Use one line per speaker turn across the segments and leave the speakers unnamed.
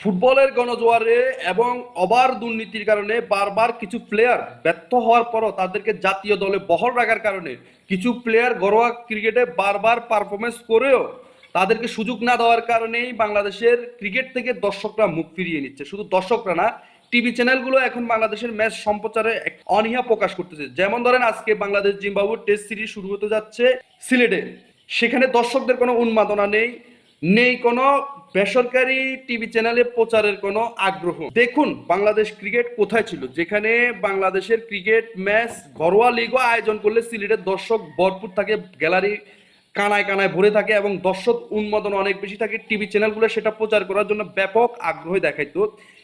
ফুটবলের গণজোয়ারে এবং অবার দুর্নীতির কারণে বারবার কিছু প্লেয়ার ব্যর্থ হওয়ার পরও তাদেরকে জাতীয় দলে বহল রাখার কারণে কিছু প্লেয়ার ঘরোয়া ক্রিকেটে বারবার পারফরমেন্স করেও তাদেরকে সুযোগ না দেওয়ার কারণেই বাংলাদেশের ক্রিকেট থেকে দর্শকরা মুখ ফিরিয়ে নিচ্ছে। শুধু দর্শকরা না টিভি চ্যানেলগুলো এখন বাংলাদেশের ম্যাচ সম্প্রচারে অনীহা প্রকাশ করতেছে। যেমন ধরেন আজকে বাংলাদেশ জিম্বাবু টেস্ট সিরিজ শুরু হতে যাচ্ছে সিলেটে। সেখানে দর্শকদের কোনো উন্মাদনা নেই নেই কোনো বেসরকারি টিভি চ্যানেলে প্রচারের কোনো আগ্রহ। দেখুন বাংলাদেশ ক্রিকেট কোথায় ছিল। যেখানে বাংলাদেশের ক্রিকেট ম্যাচ ঘরোয়া লিগও আয়োজন করলে সিলেটের দর্শক ভরপুর থাকে, গ্যালারি কানায় কানায় ভরে থাকে এবং দর্শক উন্মাদন অনেক বেশি থাকে টিভি চ্যানেলগুলো সেটা প্রচার করার জন্য ব্যাপক আগ্রহ দেখাইতো।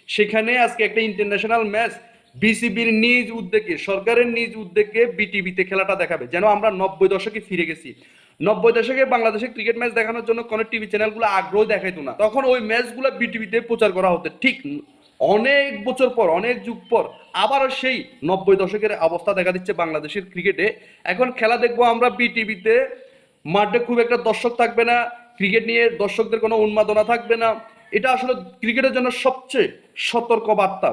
সেখানে আজকে একটা ইন্টারন্যাশনাল ম্যাচ, বিসিবির নিজ উদ্যোগে, সরকারের নিজ উদ্যোগে বিটিভিতে খেলাটা দেখাবে। যেন আমরা নব্বই দশকে ফিরে গেছি। নব্বই দশকে বাংলাদেশে ক্রিকেট ম্যাচ দেখানোর জন্য কোনো টিভি চ্যানেলগুলো আগ্রহ দেখাইতো না। তখন ওই ম্যাচগুলো বিটিভিতে প্রচার করা হতো। ঠিক অনেক বছর পর, অনেক যুগ পর, আবারও সেই নব্বই দশকের অবস্থা দেখা দিচ্ছে বাংলাদেশের ক্রিকেটে এখন খেলা দেখব আমরা বিটিভিতে মাঠে খুব একটা দর্শক থাকবে না ক্রিকেট নিয়ে দর্শকদের কোনো উন্মাদনা থাকবে না। এটা আসলে ক্রিকেটের জন্য সবচেয়ে সতর্ক বার্তা।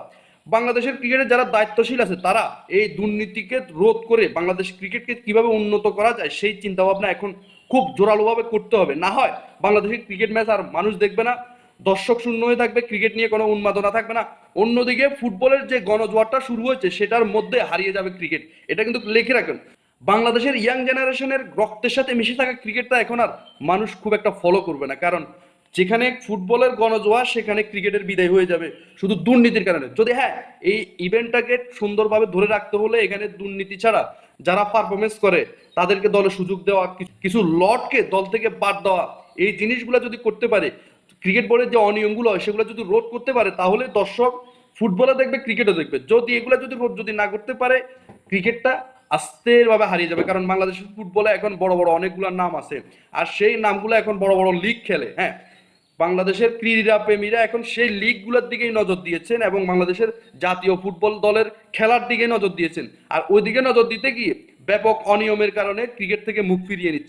বাংলাদেশের ক্রিকেটে যারা দায়িত্বশীল আছে, তারা এই দুর্নীতিকে রোধ করে বাংলাদেশ ক্রিকেটকে কীভাবে উন্নত করা যায় সেই চিন্তা ভাবনা এখন খুব জোরালোভাবে করতে হবে। না হয় বাংলাদেশের ক্রিকেট ম্যাচ আর মানুষ দেখবে না, দর্শক শূন্য হয়ে থাকবে, ক্রিকেট নিয়ে কোনো উন্মাদনা থাকবে না। অন্যদিকে ফুটবলের যে গণজোয়ারটা শুরু হয়েছে, সেটার মধ্যে হারিয়ে যাবে ক্রিকেট। এটা কিন্তু লিখে রাখেন বাংলাদেশের ইয়াং জেনারেশনের রক্তের সাথে মিশে থাকা ক্রিকেটটা এখন আর মানুষ খুব একটা ফলো করবে না। কারণ যেখানে ফুটবলের গণজোয়ার, সেখানে ক্রিকেটের বিদায় হয়ে যাবে। শুধু দুর্নীতির কারণে। যদি হ্যাঁ এই ইভেন্টটাকে সুন্দরভাবে ধরে রাখতে হলে এখানে দুর্নীতি ছাড়া যারা পারফরমেন্স করে, তাদেরকে দলে সুযোগ দেওয়া কিছু- লটকে দল থেকে বাদ দেওয়া, এই জিনিসগুলো যদি করতে পারে, ক্রিকেট বোর্ডের যে অনিয়মগুলো হয়, সেগুলো যদি রোধ করতে পারে, তাহলে দর্শক ফুটবলে দেখবে, ক্রিকেটও দেখবে। যদি এগুলো যদি রোধ যদি না করতে পারে, ক্রিকেটটা আস্তের ভাবে হারিয়ে যাবে। কারণ বাংলাদেশের ফুটবলে এখন বড় বড় অনেকগুলো নাম আছে। আর সেই নামগুলো এখন বড় বড় লিগ খেলে হ্যাঁ? বাংলাদেশের ক্রীড়া প্রেমীরা এখন সেই লিগগুলোর দিকেই নজর দিয়েছেন এবং বাংলাদেশের জাতীয় ফুটবল দলের খেলার দিকে নজর দিয়েছেন। আর ওইদিকে নজর দিতে গিয়ে ব্যাপক অনিয়মের কারণে ক্রিকেট থেকে মুখ ফিরিয়ে নিচ্ছে।